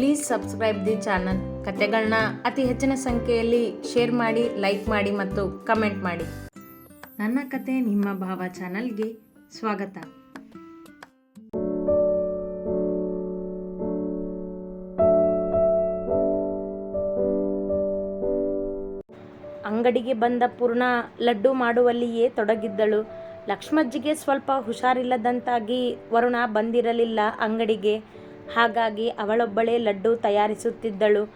Please subscribe the channel ಕತೆಗಳನ್ನ ಅತಿ ಹೆಚ್ಚಿನ ಸಂಖ್ಯೆಯಲ್ಲಿ ಶೇರ್ ಮಾಡಿ ಲೈಕ್ ಮಾಡಿ ಮತ್ತು ಕಮೆಂಟ್ ಮಾಡಿ. ನನ್ನ ಕತೆ ನಿಮ್ಮ ಭಾವ ಚಾನಲ್ಗೆ ಸ್ವಾಗತ. ಅಂಗಡಿಗೆ ಬಂದ ಪೂರ್ಣ ಲಡ್ಡು ಮಾಡುವಲ್ಲಿಯೇ ತೊಡಗಿದ್ದಳು. ಲಕ್ಷ್ಮಜ್ಜಿಗೆ ಸ್ವಲ್ಪ ಹುಷಾರಿಲ್ಲದಂತಾಗಿ ವರುಣ ಬಂದಿರಲಿಲ್ಲ ಅಂಗಡಿಗೆ. ಹಾಗಾಗಿ ಅವಳೊಬ್ಬಳೇ ಲಡ್ಡು ತಯಾರಿಸುತ್ತಿದ್ದಳು.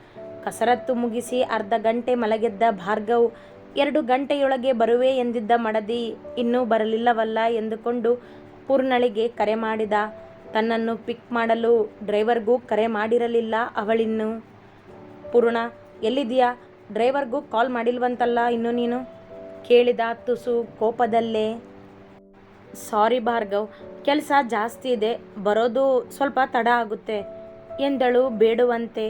ಕಸರತ್ತು ಮುಗಿಸಿ ಅರ್ಧ ಗಂಟೆ ಮಲಗೆದ್ದ ಭಾರ್ಗವ್, ಎರಡು ಗಂಟೆಯೊಳಗೆ ಬರುವೆ ಎಂದಿದ್ದ ಮಡದಿ ಇನ್ನೂ ಬರಲಿಲ್ಲವಲ್ಲ ಎಂದುಕೊಂಡು ಪೂರ್ಣಳಿಗೆ ಕರೆ ಮಾಡಿದ. ತನ್ನನ್ನು ಪಿಕ್ ಮಾಡಲು ಡ್ರೈವರ್ಗೂ ಕರೆ ಮಾಡಿರಲಿಲ್ಲ ಅವಳಿನ್ನು. ಪೂರ್ಣ ಎಲ್ಲಿದೆಯಾ ಡ್ರೈವರ್ಗೂ ಕಾಲ್ ಮಾಡಿಲ್ವಂತಲ್ಲ ಇನ್ನು ನೀನು? ಕೇಳಿದ ತುಸು ಕೋಪದಲ್ಲೇ. ಸಾರಿ ಭಾರ್ಗವ್, ಕೆಲಸ ಜಾಸ್ತಿ ಇದೆ, ಬರೋದು ಸ್ವಲ್ಪ ತಡ ಆಗುತ್ತೆ, ಎಂದಳು ಬೇಡುವಂತೆ.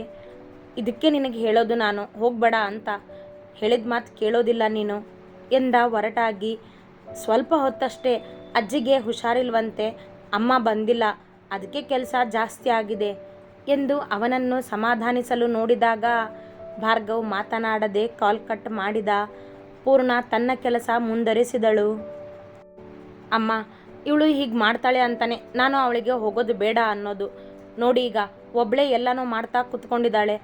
ಇದಕ್ಕೆ ನಿನಗೆ ಹೇಳೋದು ನಾನು, ಹೋಗಬೇಡ ಅಂತ. ಹೇಳಿದ ಮಾತು ಕೇಳೋದಿಲ್ಲ ನೀನು, ಎಂದ ಹೊರಟಾಗಿ ಸ್ವಲ್ಪ ಹೊತ್ತಷ್ಟೇ ಅಜ್ಜಿಗೆ ಹುಷಾರಿಲ್ವಂತೆ, ಅಮ್ಮ ಬಂದಿಲ್ಲ, ಅದಕ್ಕೆ ಕೆಲಸ ಜಾಸ್ತಿ ಆಗಿದೆ ಎಂದು ಅವನನ್ನು ಸಮಾಧಾನಿಸಲು ನೋಡಿದಾಗ ಭಾರ್ಗವ್ ಮಾತನಾಡದೆ ಕಾಲ್ ಕಟ್ ಮಾಡಿದ. ಪೂರ್ಣ ತನ್ನ ಕೆಲಸ ಮುಂದುವರಿಸಿದಳು. ಅಮ್ಮ, ಇವಳು ಹೀಗೆ ಮಾಡ್ತಾಳೆ ಅಂತಾನೆ. ನಾನು ಅವಳಿಗೆ ಹೋಗೋದು ಬೇಡ ಅನ್ನೋದು. ನೋಡಿ ಈಗ ಒಬ್ಬಳೇ ಎಲ್ಲನೂ ಮಾಡ್ತಾ ಕುತ್ಕೊಂಡಿದ್ದಾಳೆ.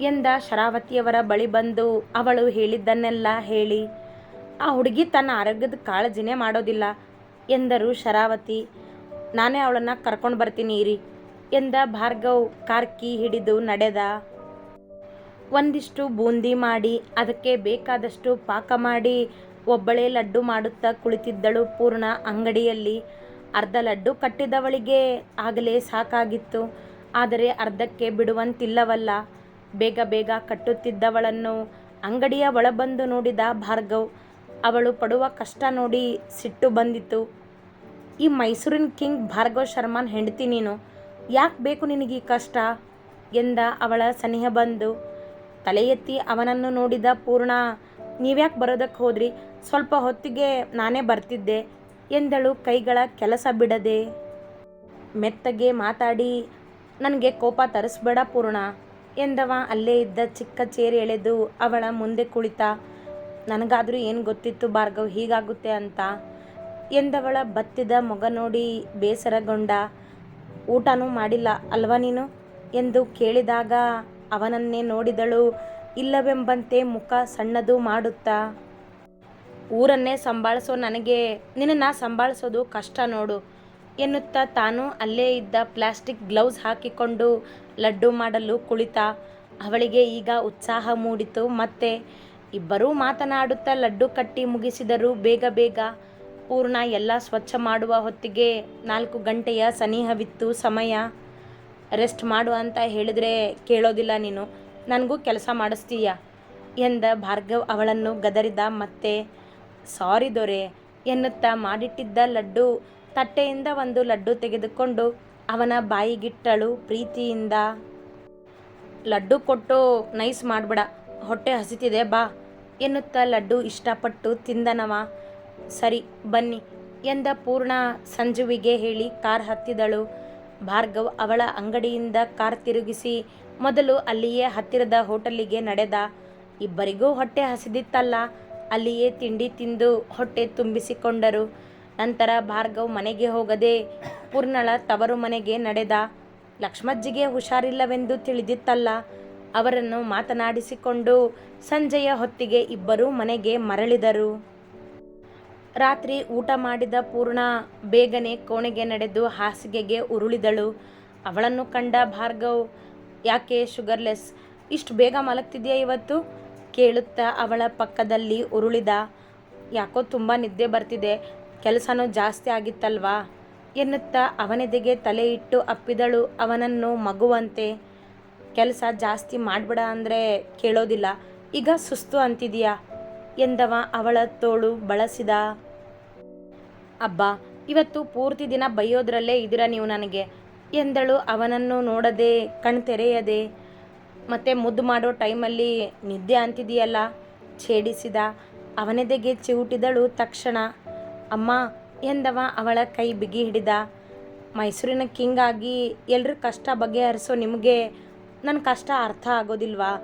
ಎಂದ ಶರಾವತಿಯವರ ಬಳಿ ಬಂದು ಅವಳು ಹೇಳಿದ್ದನ್ನೆಲ್ಲ ಹೇಳಿ, ಆ ಹುಡುಗಿ ತನ್ನ ಆರೋಗ್ಯದ ಕಾಳಜಿನೇ ಮಾಡೋದಿಲ್ಲ ಎಂದರು ಶರಾವತಿ. ನಾನೇ ಅವಳನ್ನು ಕರ್ಕೊಂಡು ಬರ್ತೀನಿ ಇರಿ ಎಂದ ಭಾರ್ಗವ್ ಕಾರ್ಕಿ ಹಿಡಿದು ನಡೆದ. ಒಂದಿಷ್ಟು ಬೂಂದಿ ಮಾಡಿ, ಅದಕ್ಕೆ ಬೇಕಾದಷ್ಟು ಪಾಕ ಮಾಡಿ ಒಬ್ಬಳೇ ಲಡ್ಡು ಮಾಡುತ್ತಾ ಕುಳಿತಿದ್ದಳು ಪೂರ್ಣ ಅಂಗಡಿಯಲ್ಲಿ. ಅರ್ಧ ಲಡ್ಡು ಕಟ್ಟಿದವಳಿಗೆ ಆಗಲೇ ಸಾಕಾಗಿತ್ತು. ಆದರೆ ಅರ್ಧಕ್ಕೆ ಬಿಡುವಂತಿಲ್ಲವಲ್ಲ. ಬೇಗ ಬೇಗ ಕಟ್ಟುತ್ತಿದ್ದವಳನ್ನು ಅಂಗಡಿಯ ಒಳಬಂದು ನೋಡಿದ ಭಾರ್ಗವ್, ಅವಳು ಪಡುವ ಕಷ್ಟ ನೋಡಿ ಸಿಟ್ಟು ಬಂದಿತು. ಈ ಮೈಸೂರಿನ ಕಿಂಗ್ ಭಾರ್ಗವ್ ಶರ್ಮಾನ್ ಹೆಂಡತಿ ನೀನು, ಯಾಕೆ ಬೇಕು ನಿನಗೆ ಈ ಕಷ್ಟ? ಎಂದ ಅವಳ ಸನಿಹ ಬಂದು. ತಲೆ ಎತ್ತಿ ಅವನನ್ನು ನೋಡಿದ ಪೂರ್ಣ ನೀವ್ಯಾಕೆ ಬರೋದಕ್ಕೆ ಹೋದ್ರಿ? ಸ್ವಲ್ಪ ಹೊತ್ತಿಗೆ ನಾನೇ ಬರ್ತಿದ್ದೆ. ಎಂದಳು ಕೈಗಳ ಕೆಲಸ ಬಿಡದೆ. ಮೆತ್ತಗೆ ಮಾತಾಡಿ, ನನಗೆ ಕೋಪ ತರಿಸ್ಬೇಡ ಪೂರ್ಣ ಎಂದವ ಅಲ್ಲೇ ಇದ್ದ ಚಿಕ್ಕ ಚೇರ್ ಎಳೆದು ಅವಳ ಮುಂದೆ ಕುಳಿತ. ನನಗಾದರೂ ಏನು ಗೊತ್ತಿತ್ತು ಭಾರ್ಗವ್ ಹೀಗಾಗುತ್ತೆ ಅಂತ ಎಂದವಳ ಬತ್ತಿದ ಮೊಗ ನೋಡಿ ಬೇಸರಗೊಂಡ. ಊಟನೂ ಮಾಡಿಲ್ಲ ಅಲ್ವಾ ನೀನು? ಎಂದು ಕೇಳಿದಾಗ ಅವನನ್ನೇ ನೋಡಿದಳು. ಇಲ್ಲವೆಂಬಂತೆ ಮುಖ ಸಣ್ಣದು ಮಾಡುತ್ತಾ? ಊರನ್ನೇ ಸಂಭಾಳಿಸೋ ನನಗೆ, ನಿನ್ನನ್ನು ಸಂಭಾಳಿಸೋದು ಕಷ್ಟ ನೋಡು ಎನ್ನುತ್ತಾ ತಾನು ಅಲ್ಲೇ ಇದ್ದ ಪ್ಲಾಸ್ಟಿಕ್ ಗ್ಲೌಸ್ ಹಾಕಿಕೊಂಡು ಲಡ್ಡು ಮಾಡಲು ಕುಳಿತ. ಅವಳಿಗೆ ಈಗ ಉತ್ಸಾಹ ಮೂಡಿತು. ಮತ್ತೆ ಇಬ್ಬರೂ ಮಾತನಾಡುತ್ತಾ ಲಡ್ಡು ಕಟ್ಟಿ ಮುಗಿಸಿದರು. ಬೇಗ ಬೇಗ ಪೂರ್ಣ ಎಲ್ಲ ಸ್ವಚ್ಛ ಮಾಡುವ ಹೊತ್ತಿಗೆ ನಾಲ್ಕು ಗಂಟೆಯ ಸನಿಹವಿತ್ತು. ಸಮಯ ರೆಸ್ಟ್ ಮಾಡು ಅಂತ ಹೇಳಿದರೆ ಕೇಳೋದಿಲ್ಲ ನೀನು. ನನಗೂ ಕೆಲಸ ಮಾಡಿಸ್ತೀಯ ಎಂದ ಭಾರ್ಗವ್ ಅವಳನ್ನು ಗದರಿದ ಮತ್ತೆ, ಸಾರಿ ದೊರೆ, ಎನ್ನುತ್ತಾ ಮಾಡಿಟ್ಟಿದ್ದ ಲಡ್ಡು ತಟ್ಟೆಯಿಂದ ಒಂದು ಲಡ್ಡು ತೆಗೆದುಕೊಂಡು ಅವನ ಬಾಯಿಗಿಟ್ಟಳು ಪ್ರೀತಿಯಿಂದ. ಲಡ್ಡು ಕೊಟ್ಟು ನೈಸ್ ಮಾಡಬೇಡ, ಹೊಟ್ಟೆ ಹಸಿತಿದೆ, ಬಾ, ಎನ್ನುತ್ತಾ ಲಡ್ಡು ಇಷ್ಟಪಟ್ಟು ತಿಂದನವ. ಸರಿ, ಬನ್ನಿ, ಎಂದ ಪೂರ್ಣ ಸಂಜುವಿಗೆ ಹೇಳಿ ಕಾರ್ ಹತ್ತಿದಳು. ಭಾರ್ಗವ್ ಅವಳ ಅಂಗಡಿಯಿಂದ ಕಾರ್ ತಿರುಗಿಸಿ ಮೊದಲು ಅಲ್ಲಿಯೇ ಹತ್ತಿರದ ಹೋಟೆಲಿಗೆ ನಡೆದ. ಇಬ್ಬರಿಗೂ ಹೊಟ್ಟೆ ಹಸಿದಿತ್ತಲ್ಲ. ಅಲ್ಲಿಯೇ ತಿಂಡಿ ತಿಂದು ಹೊಟ್ಟೆ ತುಂಬಿಸಿಕೊಂಡರು. ನಂತರ ಭಾರ್ಗವ್ ಮನೆಗೆ ಹೋಗದೆ ಪೂರ್ಣಳ ತವರು ಮನೆಗೆ ನಡೆದ. ಲಕ್ಷ್ಮಜ್ಜಿಗೆ ಹುಷಾರಿಲ್ಲವೆಂದು ತಿಳಿದಿತ್ತಲ್ಲ. ಅವರನ್ನು ಮಾತನಾಡಿಸಿಕೊಂಡು ಸಂಜೆಯ ಹೊತ್ತಿಗೆ ಇಬ್ಬರೂ ಮನೆಗೆ ಮರಳಿದರು. ರಾತ್ರಿ ಊಟ ಮಾಡಿದ ಪೂರ್ಣ ಬೇಗನೆ ಕೋಣೆಗೆ ನಡೆದು ಹಾಸಿಗೆಗೆ ಉರುಳಿದಳು. ಅವಳನ್ನು ಕಂಡ ಭಾರ್ಗವ್ ಯಾಕೆ ಶುಗರ್ಲೆಸ್? ಇಷ್ಟು ಬೇಗ ಮಲಗ್ತಿದೆಯಾ ಇವತ್ತು? ಕೇಳುತ್ತಾ ಅವಳ ಪಕ್ಕದಲ್ಲಿ ಉರುಳಿದ. ಯಾಕೋ ತುಂಬ ನಿದ್ದೆ ಬರ್ತಿದೆ. ಕೆಲಸನೂ ಜಾಸ್ತಿ ಆಗಿತ್ತಲ್ವಾ? ಎನ್ನುತ್ತಾ ಅವನೆದೆಗೆ ತಲೆ ಇಟ್ಟು ಅಪ್ಪಿದಳು ಅವನನ್ನು ಮಗುವಂತೆ. ಕೆಲಸ ಜಾಸ್ತಿ ಮಾಡಬೇಡ ಅಂದರೆ ಕೇಳೋದಿಲ್ಲ. ಈಗ ಸುಸ್ತು ಅಂತಿದೀಯಾ? ಎಂದವ ಅವಳ ತೋಳು ಬಳಸಿದ. ಅಬ್ಬಾ, ಇವತ್ತು ಪೂರ್ತಿ ದಿನ ಬೈಯೋದ್ರಲ್ಲೇ ಇದ್ದೀರಾ ನೀವು ನನಗೆ? ಎಂದಳು, ಅವನನ್ನು ನೋಡದೆ ಕಣ್ತೆರೆಯದೆ ಮತ್ತೆ ಮುದ್ದು ಮಾಡೋ ಟೈಮಲ್ಲಿ, ನಿದ್ದೆ ಅಂತಿದೆಯಲ್ಲ? ಛೇಡಿಸಿದ ಅವನೆದೆಗೆ ಚಿವುಟಿದಳು ತಕ್ಷಣ. ಅಮ್ಮ ಎಂದವ ಅವಳ ಕೈ ಬಿಗಿ ಹಿಡಿದ. ಮೈಸೂರಿನ ಕಿಂಗ್ ಆಗಿ ಎಲ್ಲರ ಕಷ್ಟ ಬಗೆಹರಿಸೋ ನಿಮಗೆ ನನ್ನ ಕಷ್ಟ ಅರ್ಥ ಆಗೋದಿಲ್ವಾ?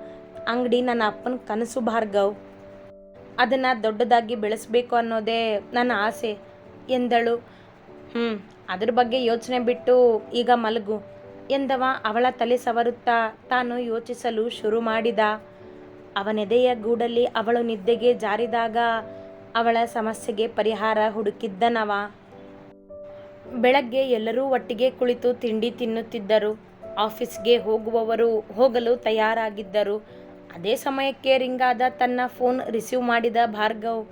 ಅಂಗಡಿ ನನ್ನ ಅಪ್ಪನ ಕನಸು ಭಾರ್ಗವ್. ಅದನ್ನು ದೊಡ್ಡದಾಗಿ ಬೆಳೆಸಬೇಕು ಅನ್ನೋದೇ ನನ್ನ ಆಸೆ, ಎಂದಳು. ಹ್ಞೂ ಅದ್ರ ಬಗ್ಗೆ ಯೋಚನೆ ಬಿಟ್ಟು ಈಗ ಮಲಗು. ಎಂದವ ಅವಳ ತಲೆ ಸವರುತ್ತಾ ತಾನು ಯೋಚಿಸಲು ಶುರು ಮಾಡಿದ. ಅವನೆದೆಯ ಗೂಡಲ್ಲಿ ಅವಳು ನಿದ್ದೆಗೆ ಜಾರಿದಾಗ ಅವಳ ಸಮಸ್ಯೆಗೆ ಪರಿಹಾರ ಹುಡುಕಿದ್ದನವ. ಬೆಳಗ್ಗೆ ಎಲ್ಲರೂ ಒಟ್ಟಿಗೆ ಕುಳಿತು ತಿಂಡಿ ತಿನ್ನುತ್ತಿದ್ದರು. ಆಫೀಸ್ಗೆ ಹೋಗುವವರು ಹೋಗಲು ತಯಾರಾಗಿದ್ದರು. ಅದೇ ಸಮಯಕ್ಕೆ ರಿಂಗಾದ ತನ್ನ ಫೋನ್ ರಿಸೀವ್ ಮಾಡಿದ ಭಾರ್ಗವ್,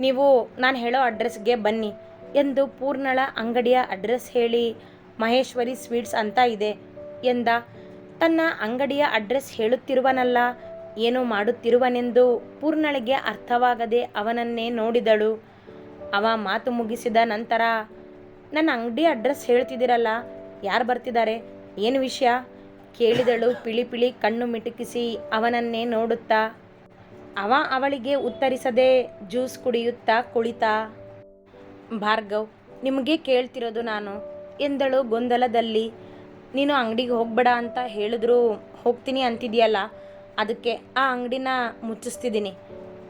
ನೀವು, ನಾನು ಹೇಳೋ ಅಡ್ರೆಸ್ಗೆ ಬನ್ನಿ. ಎಂದು ಪೂರ್ಣಳ ಅಂಗಡಿಯ ಅಡ್ರೆಸ್ ಹೇಳಿ, ಮಹೇಶ್ವರಿ ಸ್ವೀಟ್ಸ್ ಅಂತ ಇದೆ ಎಂದ. ತನ್ನ ಅಂಗಡಿಯ ಅಡ್ರೆಸ್ ಹೇಳುತ್ತಿರುವನಲ್ಲ, ಏನು ಮಾಡುತ್ತಿರುವನೆಂದು ಪೂರ್ಣಳಿಗೆ ಅರ್ಥವಾಗದೆ ಅವನನ್ನೇ ನೋಡಿದಳು. ಅವ ಮಾತು ಮುಗಿಸಿದ ನಂತರ, ನನ್ನ ಅಂಗಡಿ ಅಡ್ರೆಸ್ ಹೇಳ್ತಿದ್ದೀರಲ್ಲ, ಯಾರು ಬರ್ತಿದ್ದಾರೆ, ಏನು ವಿಷಯ? ಕೇಳಿದಳು ಪಿಳಿ ಪಿಳಿ ಕಣ್ಣು ಮಿಟುಕಿಸಿ ಅವನನ್ನೇ ನೋಡುತ್ತಾ. ಅವ ಅವಳಿಗೆ ಉತ್ತರಿಸದೆ ಜ್ಯೂಸ್ ಕುಡಿಯುತ್ತಾ ಕುಳಿತ. ಭಾರ್ಗವ್, ನಿಮಗೆ ಕೇಳ್ತಿರೋದು ನಾನು. ಎಂದಳು ಗೊಂದಲದಲ್ಲಿ. ನೀನು ಅಂಗಡಿಗೆ ಹೋಗ್ಬೇಡ ಅಂತ ಹೇಳಿದ್ರು ಹೋಗ್ತೀನಿ ಅಂತಿದೆಯಲ್ಲ? ಅದಕ್ಕೆ ಆ ಅಂಗಡಿನ ಮುಚ್ಚಿಸ್ತಿದ್ದೀನಿ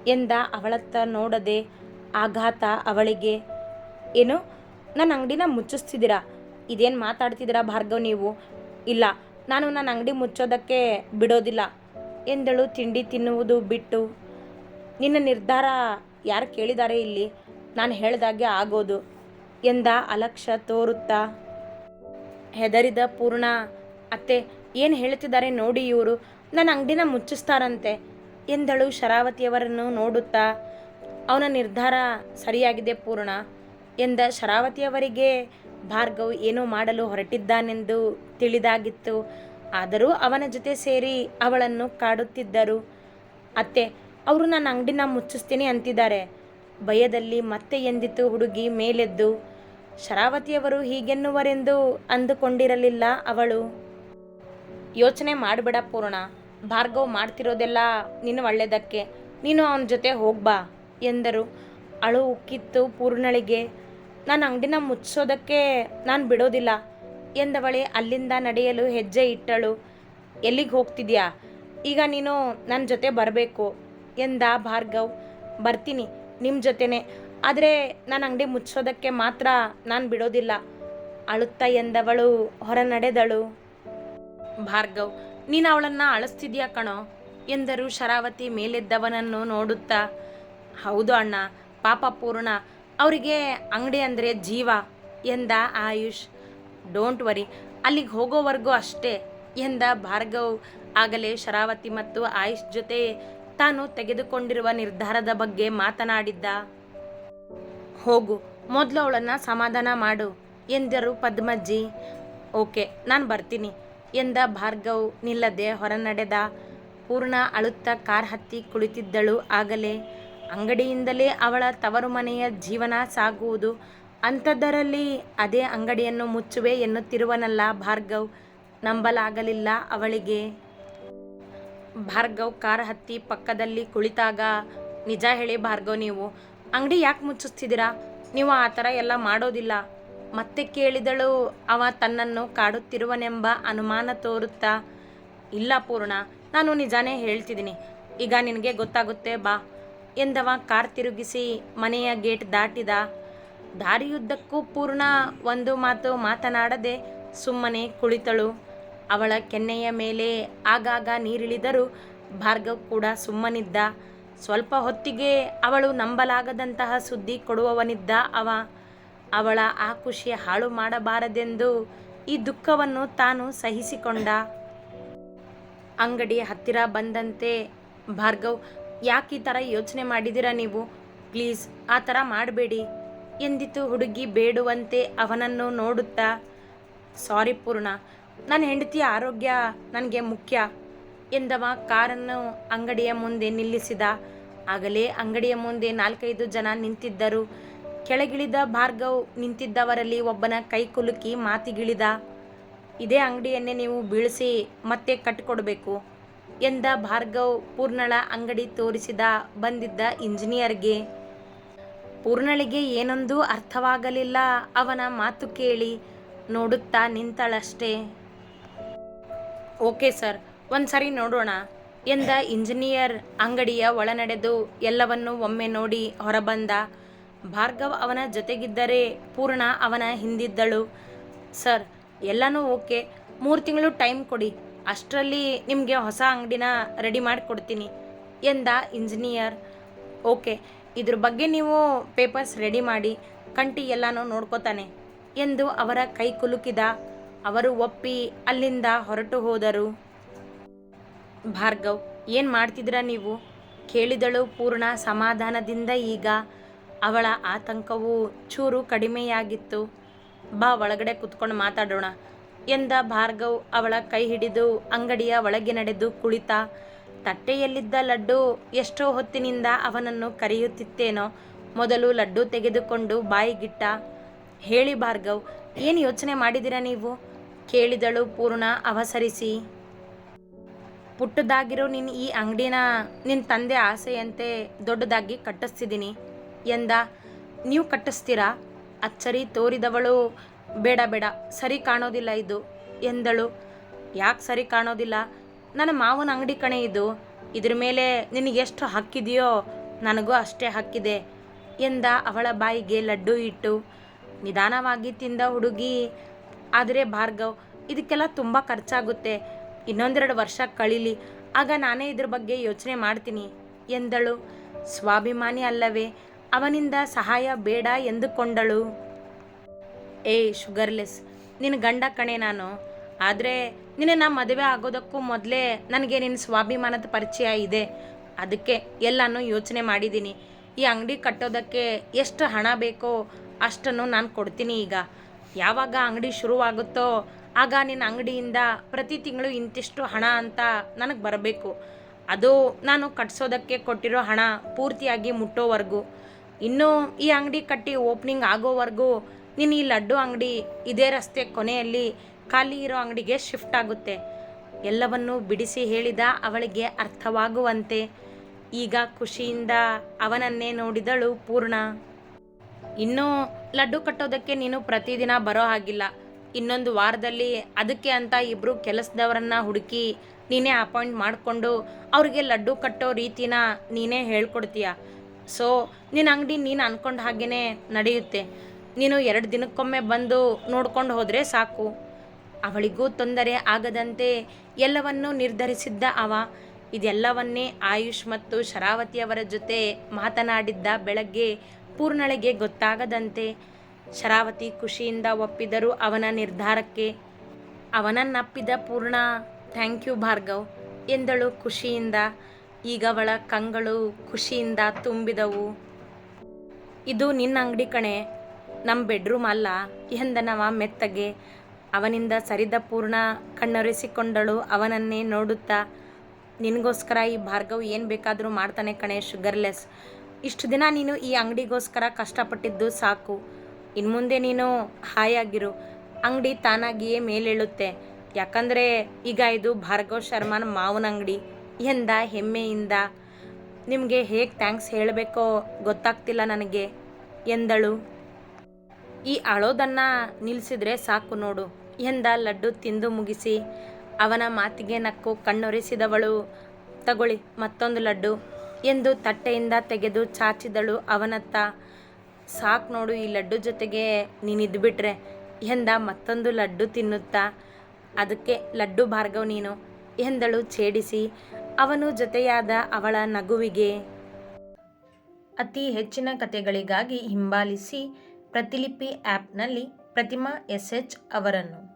ಎಂದ ಅವಳತ್ತ ನೋಡದೆ ಆಘಾತ ಅವಳಿಗೆ. ಏನು? ನನ್ನ ಅಂಗಡಿನ ಮುಚ್ಚಿಸ್ತಿದ್ದೀರಾ? ಇದೇನು ಮಾತಾಡ್ತಿದ್ದೀರಾ ಭಾರ್ಗವ್ ನೀವು? ಇಲ್ಲ, ನಾನು ನನ್ನ ಅಂಗಡಿ ಮುಚ್ಚೋದಕ್ಕೆ ಬಿಡೋದಿಲ್ಲ ಎಂದಳು ತಿಂಡಿ ತಿನ್ನುವುದು ಬಿಟ್ಟು. ನಿನ್ನ ನಿರ್ಧಾರ ಯಾರು ಕೇಳಿದ್ದಾರೆ ಇಲ್ಲಿ? ನಾನು ಹೇಳ್ದಾಗೆ ಆಗೋದು ಎಂದ ಅಲಕ್ಷ್ಯ ತೋರುತ್ತಾ? ಹೆದರಿದ ಪೂರ್ಣ ಅತ್ತೆ, ಏನು ಹೇಳ್ತಿದ್ದಾರೆ ನೋಡಿ ಇವರು. ನನ್ನ ಅಂಗಡಿನ ಮುಚ್ಚಿಸ್ತಾರಂತೆ ಎಂದಳು ಶರಾವತಿಯವರನ್ನು ನೋಡುತ್ತಾ. ಅವನ ನಿರ್ಧಾರ ಸರಿಯಾಗಿದೆ ಪೂರ್ಣ ಎಂದ ಶರಾವತಿಯವರಿಗೆ ಭಾರ್ಗವ್ ಏನೋ ಮಾಡಲು ಹೊರಟಿದ್ದಾನೆಂದು ತಿಳಿದಾಗಿತ್ತು. ಆದರೂ ಅವನ ಜೊತೆ ಸೇರಿ ಅವಳನ್ನು ಕಾಡುತ್ತಿದ್ದರು. ಅತ್ತೆ, ಅವರು ನನ್ನ ಅಂಗಡಿನ ಮುಚ್ಚಿಸ್ತೀನಿ ಅಂತಿದ್ದಾರೆ. ಭಯದಲ್ಲಿ ಮತ್ತೆ ಎಂದಿತು ಹುಡುಗಿ ಮೇಲೆದ್ದು. ಶರಾವತಿಯವರು ಹೀಗೆನ್ನುವರೆಂದು ಅಂದುಕೊಂಡಿರಲಿಲ್ಲ ಅವಳು. ಯೋಚನೆ ಮಾಡಬೇಡ ಪೂರ್ಣ, ಭಾರ್ಗವ್ ಮಾಡ್ತಿರೋದೆಲ್ಲ ನಿನ್ನ ಒಳ್ಳೆಯದಕ್ಕೆ ನೀನು ಅವನ ಜೊತೆ ಹೋಗ್ಬಾ ಎಂದರು. ಅಳು ಉಕ್ಕಿತ್ತು ಪೂರ್ಣಳಿಗೆ, ನಾನು ಅಂಗಡಿನ ಮುಚ್ಚೋದಕ್ಕೆ ನಾನು ಬಿಡೋದಿಲ್ಲ ಎಂದವಳೆ ಅಲ್ಲಿಂದ ನಡೆಯಲು ಹೆಜ್ಜೆ ಇಟ್ಟಳು. ಎಲ್ಲಿಗೆ ಹೋಗ್ತಿದ್ಯಾ? ಈಗ ನೀನು ನನ್ನ ಜೊತೆ ಬರಬೇಕು ಎಂದ ಭಾರ್ಗವ್. ಬರ್ತೀನಿ ನಿಮ್ಮ ಜೊತೆನೆ. ಆದರೆ ನಾನು ಅಂಗಡಿ ಮುಚ್ಚೋದಕ್ಕೆ ಮಾತ್ರ ನಾನು ಬಿಡೋದಿಲ್ಲ. ಅಳುತ್ತಾ ಎಂದವಳು ಹೊರ ನಡೆದಳು ಭಾರ್ಗವ್, ನೀನು ಅವಳನ್ನು ಅಳಿಸ್ತಿದ್ಯಾ ಕಣೋ? ಎಂದರು ಶರಾವತಿ ಮೇಲೆದ್ದವನನ್ನು ನೋಡುತ್ತಾ. ಹೌದು ಅಣ್ಣ, ಪಾಪ ಪೂರ್ಣ. ಅವರಿಗೆ ಅಂಗಡಿ ಅಂದರೆ ಜೀವ ಎಂದ ಆಯುಷ್. ಡೋಂಟ್ ವರಿ ಅಲ್ಲಿಗೆ ಹೋಗೋವರೆಗೂ ಅಷ್ಟೇ ಎಂದ ಭಾರ್ಗವ್. ಆಗಲೇ ಶರಾವತಿ ಮತ್ತು ಆಯುಷ್ ಜೊತೆ ತಾನು ತೆಗೆದುಕೊಂಡಿರುವ ನಿರ್ಧಾರದ ಬಗ್ಗೆ ಮಾತನಾಡಿದ್ದ. ಹೋಗು, ಮೊದಲು ಅವಳನ್ನು ಸಮಾಧಾನ ಮಾಡು, ಎಂದರು ಪದ್ಮಜ್ಜಿ. ಓಕೆ, ನಾನು ಬರ್ತೀನಿ, ಎಂದ ಭಾರ್ಗವ್ ನಿಲ್ಲದೆ ಹೊರ ನಡೆದ ಪೂರ್ಣ ಅಳುತ್ತಾ ಕಾರ್ ಹತ್ತಿ ಕುಳಿತಿದ್ದಳು ಆಗಲೇ. ಅಂಗಡಿಯಿಂದಲೇ ಅವಳ ತವರು ಮನೆಯ ಜೀವನ ಸಾಗುವುದು. ಅಂಥದ್ದರಲ್ಲಿ ಅದೇ ಅಂಗಡಿಯನ್ನು ಮುಚ್ಚುವೆ ಎನ್ನುತ್ತಿರುವನಲ್ಲ ಭಾರ್ಗವ್. ನಂಬಲಾಗಲಿಲ್ಲ ಅವಳಿಗೆ. ಭಾರ್ಗವ್ ಕಾರ್ ಹತ್ತಿ ಪಕ್ಕದಲ್ಲಿ ಕುಳಿತಾಗ, ನಿಜ ಹೇಳಿ ಭಾರ್ಗವ್ ನೀವು, ಅಂಗಡಿ ಯಾಕೆ ಮುಚ್ಚಿಸ್ತಿದ್ದೀರಾ? ನೀವು ಆ ಥರ ಎಲ್ಲ ಮಾಡೋದಿಲ್ಲ. ಮತ್ತೆ ಕೇಳಿದಳು, ಅವ ತನ್ನನ್ನು ಕಾಡುತ್ತಿರುವನೆಂಬ ಅನುಮಾನ ತೋರುತ್ತಾ, ಇಲ್ಲ ಪೂರ್ಣ, ನಾನು ನಿಜಾನೇ ಹೇಳ್ತಿದ್ದೀನಿ. ಈಗ ನಿನಗೆ ಗೊತ್ತಾಗುತ್ತೆ, ಬಾ. ಎಂದವ ಕಾರ್ ತಿರುಗಿಸಿ ಮನೆಯ ಗೇಟ್ ದಾಟಿದ. ದಾರಿಯುದ್ದಕ್ಕೂ ಪೂರ್ಣ ಒಂದು ಮಾತು ಮಾತನಾಡದೆ ಸುಮ್ಮನೆ ಕುಳಿತಳು. ಅವಳ ಕೆನ್ನೆಯ ಮೇಲೆ ಆಗಾಗ ನೀರಿಳಿದರೂ ಭಾರ್ಗವ್ ಕೂಡ ಸುಮ್ಮನಿದ್ದ. ಸ್ವಲ್ಪ ಹೊತ್ತಿಗೆ ಅವಳು ನಂಬಲಾಗದಂತಹ ಸುದ್ದಿ ಕೊಡುವವನಿದ್ದ. ಅವ, ಅವಳ ಆ ಖುಷಿ ಹಾಳು ಮಾಡಬಾರದೆಂದು ಈ ದುಃಖವನ್ನು ತಾನು ಸಹಿಸಿಕೊಂಡ. ಅಂಗಡಿ ಹತ್ತಿರ ಬಂದಂತೆ, ಭಾರ್ಗವ್, ಯಾಕೆ ಈ ಥರ ಯೋಚನೆ ಮಾಡಿದಿರಾ ನೀವು? ಪ್ಲೀಸ್, ಆ ಥರ ಮಾಡಬೇಡಿ ಎಂದಿತು ಹುಡುಗಿ ಬೇಡುವಂತೆ ಅವನನ್ನು ನೋಡುತ್ತಾ. ಸಾರಿ ಪೂರ್ಣ ನನ್ನ ಹೆಂಡತಿಯ ಆರೋಗ್ಯ ನನಗೆ ಮುಖ್ಯ ಎಂದವ ಕಾರನ್ನು ಅಂಗಡಿಯ ಮುಂದೆ ನಿಲ್ಲಿಸಿದ. ಆಗಲೇ ಅಂಗಡಿಯ ಮುಂದೆ ನಾಲ್ಕೈದು ಜನ ನಿಂತಿದ್ದರು. ಕೆಳಗಿಳಿದ ಭಾರ್ಗವ್ ನಿಂತಿದ್ದವರಲ್ಲಿ ಒಬ್ಬನ ಕೈ ಕುಲುಕಿ ಮಾತಿಗಿಳಿದ, ಇದೇ ಅಂಗಡಿಯನ್ನೇ ನೀವು ಬೀಳಿಸಿ ಮತ್ತೆ ಕಟ್ಟಿಕೊಡ್ಬೇಕು ಎಂದ ಭಾರ್ಗವ್ ಪೂರ್ಣಳ ಅಂಗಡಿ ತೋರಿಸಿದ ಬಂದಿದ್ದ ಇಂಜಿನಿಯರ್ಗೆ. ಪೂರ್ಣಳಿಗೆ ಏನೊಂದು ಅರ್ಥವಾಗಲಿಲ್ಲ. ಅವನ ಮಾತು ಕೇಳಿ ನೋಡುತ್ತಾ ನಿಂತಳಷ್ಟೇ. Okay sir. ಒಂದು ಸಾರಿ ನೋಡೋಣ. ಎಂದ ಇಂಜಿನಿಯರ್ ಅಂಗಡಿಯ ಒಳನಡೆದು ಎಲ್ಲವನ್ನು ಒಮ್ಮೆ ನೋಡಿ ಹೊರಬಂದ. ಭಾರ್ಗವ್ ಅವನ ಜೊತೆಗಿದ್ದರೆ ಪೂರ್ಣ ಅವನ ಹಿಂದಿದ್ದಳು. ಸರ್, ಎಲ್ಲನೂ ಓಕೆ. ಮೂರು ತಿಂಗಳು ಟೈಮ್ ಕೊಡಿ. ಅಷ್ಟರಲ್ಲಿ ನಿಮಗೆ ಹೊಸ ಅಂಗಡಿನ ರೆಡಿ ಮಾಡಿಕೊಡ್ತೀನಿ ಎಂದ ಇಂಜಿನಿಯರ್. ಓಕೆ, ಇದ್ರ ಬಗ್ಗೆ ನೀವು ಪೇಪರ್ಸ್ ರೆಡಿ ಮಾಡಿ, ಕಂಟಿ ಎಲ್ಲನೂ ನೋಡ್ಕೋತಾನೆ ಎಂದು ಅವರ ಕೈ ಕುಲುಕಿದ ಅವರು ಒಪ್ಪಿ ಅಲ್ಲಿಂದ ಹೊರಟು ಹೋದರು. ಭಾರ್ಗವ್, ಏನು ಮಾಡ್ತಿದ್ದೀರಾ ನೀವು? ಕೇಳಿದಳು ಪೂರ್ಣ ಸಮಾಧಾನದಿಂದ ಈಗ ಅವಳ ಆತಂಕವು ಚೂರು ಕಡಿಮೆಯಾಗಿತ್ತು. ಬಾ, ಒಳಗಡೆ ಕುತ್ಕೊಂಡು ಮಾತಾಡೋಣ ಎಂದ ಭಾರ್ಗವ್ ಅವಳ ಕೈ ಹಿಡಿದು ಅಂಗಡಿಯ ಒಳಗೆ ನಡೆದು ಕುಳಿತ. ತಟ್ಟೆಯಲ್ಲಿದ್ದ ಲಡ್ಡು ಎಷ್ಟೋ ಹೊತ್ತಿನಿಂದ ಅವನನ್ನು ಕರೆಯುತ್ತಿತ್ತೇನೋ ಮೊದಲು ಲಡ್ಡು ತೆಗೆದುಕೊಂಡು ಬಾಯಿಗಿಟ್ಟ. ಹೇಳಿ ಭಾರ್ಗವ್, ಏನು ಯೋಚನೆ ಮಾಡಿದಿರಾ ನೀವು? ಕೇಳಿದಳು ಪೂರ್ಣ, ಅವಸರಿಸಿ. ಪುಟ್ಟದಾಗಿರೋ ನಿನ್ನ ಈ ಅಂಗಡಿನ ನಿನ್ನ ತಂದೆ ಆಸೆಯಂತೆ ದೊಡ್ಡದಾಗಿ ಕಟ್ಟಿಸ್ತಿದ್ದೀನಿ ಎಂದ. ನೀವು ಕಟ್ಟಿಸ್ತೀರಾ? ಅಚ್ಚರಿ ತೋರಿದವಳು ಬೇಡ ಬೇಡ, ಸರಿ ಕಾಣೋದಿಲ್ಲ ಇದು ಎಂದಳು. ಯಾಕೆ ಸರಿ ಕಾಣೋದಿಲ್ಲ? ನನ್ನ ಮಾವನ ಅಂಗಡಿ ಕಣೆ ಇದು. ಇದ್ರ ಮೇಲೆ ನಿನಗೆಷ್ಟು ಹಕ್ಕಿದೆಯೋ ನನಗೂ ಅಷ್ಟೇ ಹಕ್ಕಿದೆ ಎಂದ ಅವಳ ಬಾಯಿಗೆ ಲಡ್ಡು ಇಟ್ಟು. ನಿಧಾನವಾಗಿ ತಿಂದ ಹುಡುಗಿ ಆದರೆ ಭಾರ್ಗವ್, ಇದಕ್ಕೆಲ್ಲ ತುಂಬ ಖರ್ಚಾಗುತ್ತೆ. ಇನ್ನೊಂದೆರಡು ವರ್ಷ ಕಳೀಲಿ. ಆಗ ನಾನೇ ಇದ್ರ ಬಗ್ಗೆ ಯೋಚನೆ ಮಾಡ್ತೀನಿ ಎಂದಳು. ಸ್ವಾಭಿಮಾನಿ ಅಲ್ಲವೇ, ಅವನಿಂದ ಸಹಾಯ ಬೇಡ ಎಂದುಕೊಂಡಳು. ಏ, ಶುಗರ್ಲೆಸ್ ನಿನ್ನ ಗಂಡ ಕಣೆ ನಾನು. ಆದರೆ ನಿನ್ನ ನಾ ಮದುವೆ ಆಗೋದಕ್ಕೂ ಮೊದಲೇ ನನಗೆ ನಿನ್ನ ಸ್ವಾಭಿಮಾನದ ಪರಿಚಯ ಇದೆ. ಅದಕ್ಕೆ ಎಲ್ಲನೂ ಯೋಚನೆ ಮಾಡಿದ್ದೀನಿ. ಈ ಅಂಗಡಿ ಕಟ್ಟೋದಕ್ಕೆ ಎಷ್ಟು ಹಣ ಬೇಕೋ ಅಷ್ಟನ್ನು ನಾನು ಕೊಡ್ತೀನಿ ಈಗ. ಯಾವಾಗ ಅಂಗಡಿ ಶುರುವಾಗುತ್ತೋ ಆಗ ನಿನ್ನ ಅಂಗಡಿಯಿಂದ ಪ್ರತಿ ತಿಂಗಳು ಇಂತಿಷ್ಟು ಹಣ ಅಂತ ನನಗೆ ಬರಬೇಕು. ಅದು ನಾನು ಕಟ್ಸೋದಕ್ಕೆ ಕೊಟ್ಟಿರೋ ಹಣ ಪೂರ್ತಿಯಾಗಿ ಮುಟ್ಟೋವರೆಗೂ. ಇನ್ನು ಈ ಅಂಗಡಿ ಕಟ್ಟಿ ಓಪನಿಂಗ್ ಆಗೋವರೆಗೂ ನೀನು ಈ ಲಡ್ಡು ಅಂಗಡಿ ಇದೇ ರಸ್ತೆ ಕೊನೆಯಲ್ಲಿ ಖಾಲಿ ಇರೋ ಅಂಗಡಿಗೆ ಶಿಫ್ಟ್ ಆಗುತ್ತೆ. ಎಲ್ಲವನ್ನೂ ಬಿಡಿಸಿ ಹೇಳಿದ ಅವಳಿಗೆ ಅರ್ಥವಾಗುವಂತೆ. ಈಗ ಖುಷಿಯಿಂದ ಅವನನ್ನೇ ನೋಡಿದಳು ಪೂರ್ಣ. ಇನ್ನು ಲಡ್ಡು ಕಟ್ಟೋದಕ್ಕೆ ನೀನು ಪ್ರತಿದಿನ ಬರೋ ಹಾಗಿಲ್ಲ. ಇನ್ನೊಂದು ವಾರದಲ್ಲಿ ಅದಕ್ಕೆ ಅಂತ ಇಬ್ಬರು ಕೆಲಸದವರನ್ನ ಹುಡುಕಿ ನೀನೇ ಅಪಾಯಿಂಟ್ ಮಾಡಿಕೊಂಡು ಅವ್ರಿಗೆ ಲಡ್ಡು ಕಟ್ಟೋ ರೀತಿನ ನೀನೇ ಹೇಳ್ಕೊಡ್ತೀಯ. ಸೊ, ನಿನ್ನ ಅಂಗಡಿ ನೀನು ಅಂದ್ಕೊಂಡ ಹಾಗೇ ನಡೆಯುತ್ತೆ. ನೀನು ಎರಡು ದಿನಕ್ಕೊಮ್ಮೆ ಬಂದು ನೋಡ್ಕೊಂಡು ಹೋದರೆ ಸಾಕು. ಅವಳಿಗೂ ತೊಂದರೆ ಆಗದಂತೆ ಎಲ್ಲವನ್ನೂ ನಿರ್ಧರಿಸಿದ್ದ ಅವ. ಇದೆಲ್ಲವನ್ನೇ ಆಯುಷ್ ಮತ್ತು ಶರಾವತಿಯವರ ಜೊತೆ ಮಾತನಾಡಿದ್ದ ಬೆಳಗ್ಗೆ ಪೂರ್ಣಳಿಗೆ ಗೊತ್ತಾಗದಂತೆ ಶರಾವತಿ ಖುಷಿಯಿಂದ ಒಪ್ಪಿದರು ಅವನ ನಿರ್ಧಾರಕ್ಕೆ. ಅವನನ್ನಪ್ಪಿದ ಪೂರ್ಣ, ಥ್ಯಾಂಕ್ ಯು ಭಾರ್ಗವ್ ಎಂದಳು ಖುಷಿಯಿಂದ. ಈಗ ಅವಳ ಕಂಗಳು ಖುಷಿಯಿಂದ ತುಂಬಿದವು. ಇದು ನಿನ್ನ ಅಂಗಡಿ ಕಣೆ ನಮ್ಮ ಬೆಡ್ರೂಮ್ ಅಲ್ಲ ಎಂದನವ ಮೆತ್ತಗೆ. ಅವನಿಂದ ಸರಿದ ಪೂರ್ಣ ಕಣ್ಣೊರೆಸಿಕೊಂಡಳು ಅವನನ್ನೇ ನೋಡುತ್ತಾ. ನಿನಗೋಸ್ಕರ ಈ ಭಾರ್ಗವ್ ಏನು ಬೇಕಾದರೂ ಮಾಡ್ತಾನೆ ಕಣೆ, ಶುಗರ್ಲೆಸ್. ಇಷ್ಟು ದಿನ ನೀನು ಈ ಅಂಗಡಿಗೋಸ್ಕರ ಕಷ್ಟಪಟ್ಟಿದ್ದು ಸಾಕು. ಇನ್ನು ಮುಂದೆ ನೀನು ಹಾಯಾಗಿರು ಅಂಗಡಿ ತಾನಾಗಿಯೇ ಮೇಲೇಳುತ್ತೆ. ಯಾಕಂದರೆ ಈಗ ಇದು ಭಾರ್ಗವ್ ಶರ್ಮನ ಮಾವನ ಅಂಗಡಿ ಎಂದ ಹೆಮ್ಮೆಯಿಂದ. ನಿಮಗೆ ಹೇಗೆ ಥ್ಯಾಂಕ್ಸ್ ಹೇಳಬೇಕೋ ಗೊತ್ತಾಗ್ತಿಲ್ಲ ನನಗೆ, ಎಂದಳು. ಈ ಅಳೋದನ್ನು ನಿಲ್ಲಿಸಿದ್ರೆ ಸಾಕು ನೋಡು, ಎಂದ ಲಡ್ಡು ತಿಂದು ಮುಗಿಸಿ. ಅವನ ಮಾತಿಗೆ ನಕ್ಕು ಕಣ್ಣೊರೆಸಿದವಳು. ತಗೊಳ್ಳಿ ಮತ್ತೊಂದು ಲಡ್ಡು. ಎಂದು ತಟ್ಟೆಯಿಂದ ತೆಗೆದು ಚಾಚಿದಳು ಅವನತ್ತ, ಸಾಕು ನೋಡು ಈ ಲಡ್ಡು ಜೊತೆಗೆ ನೀನಿದ್ಬಿಟ್ರೆ ಎಂದ ಮತ್ತೊಂದು ಲಡ್ಡು ತಿನ್ನುತ್ತಾ, ಅದಕ್ಕೆ ಲಡ್ಡು ಭಾರ್ಗವ್ ನೀನು, ಎಂದಳು ಛೇಡಿಸಿ. ಅವನು ಜೊತೆಯಾದ ಅವಳ ನಗುವಿಗೆ ಅತಿ ಹೆಚ್ಚಿನ ಕಥೆಗಳಿಗಾಗಿ ಹಿಂಬಾಲಿಸಿ ಪ್ರತಿಲಿಪಿ ಆ್ಯಪ್ನಲ್ಲಿ ಪ್ರತಿಮಾ ಎಸ್ ಎಚ್ ಅವರನ್ನು.